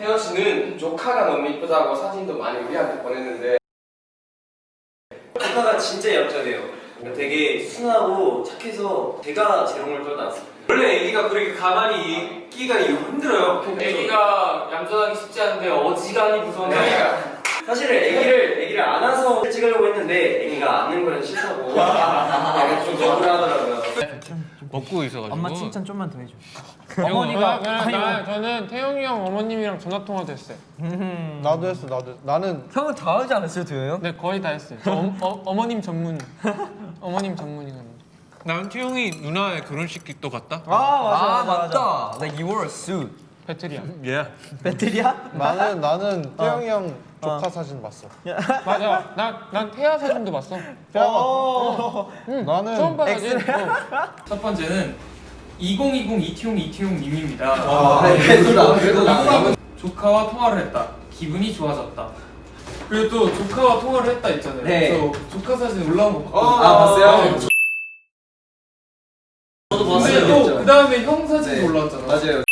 혜연 씨는 조카가 너무 이쁘다고 사진도 많이 우리한테 보냈는데 조카가 진짜 얌전해요. 되게 순하고 착해서 제가 재롱을 떠났어요. 원래 애기가 그렇게 가만히 있기가 힘들어요. 애기가 얌전하기 쉽지 않은데 어지간히 무서운 애기가 사실은 애기를 애기를 안아서 찍으려고 했는데 애기가 안는 거는 싫다고 약간 좀 억울해 하더라고요. 먹고 있어가지고. 엄마 칭찬 좀만 더 해줘. 어머니가 나, 아니, 나, 저는 태용이 형 어머님이랑 전화 통화도 했어요. 나도 했어 나도 나는 형은 다 하지 않았어요, 도현 형? 네 거의 다 했어요. 저 어, 어, 어머님 전문 어머님 전문이거든요. 난 태용이 누나의 결혼식도 갔다. 아, 맞다. Like you wore a suit. 배틀이야. 예. 배틀이야? 나는 나는 태영이 형 조카 사진 봤어. 맞아. 나난 태아 사진도 봤어. 어. 응. 나는 처음 봐 사진. 어. 첫 번째는 2020 이티용 이티용 님입니다. 조카와 통화를 했다. 기분이 좋아졌다. 그리고 또 조카와 통화를 했다 있잖아요. 네. 그래서 조카 사진 올라온 거 봤거든요. 아 봤어요? 저도 근데 또그 다음에 형 사진도 네. 올라왔잖아. 맞아요.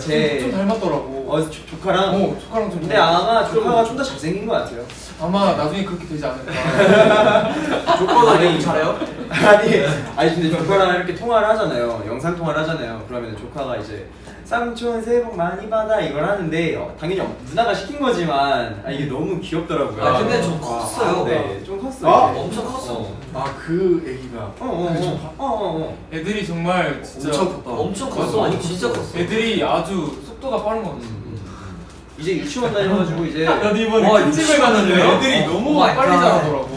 좀제 닮았더라고. 어, 조, 조카랑 어, 조카랑 좀. 근데 아마 조카가 좀 더 잘생긴 것 같아요. 아마 나중에 그렇게 되지 않을까. 조카가 너무 잘해요? 아니, 아니 근데 조카랑 이렇게 통화를 하잖아요. 영상 통화를 하잖아요. 그러면 조카가 이제 삼촌 새해 복 많이 받아 이걸 하는데 어, 당연히 누나가 시킨 거지만 아, 이게 너무 귀엽더라고요. 아, 근데 좀 컸어요. 네, 좀 컸어요. 아, 이게. 엄청 컸어. 어. 아그 애기가 어, 어, 어, 어, 어, 어. 애들이 정말 진짜 엄청 컸다. 엄청 컸어. 아니 진짜 컸어. 애들이 아주 속도가 빠른 것 같아. 이제 유치원 다녀가지고 이제 나도 이번에 와, 큰 집에 유치원이네요? 갔는데 애들이 어, 너무 오 마이 빨리 갓. 자라더라고.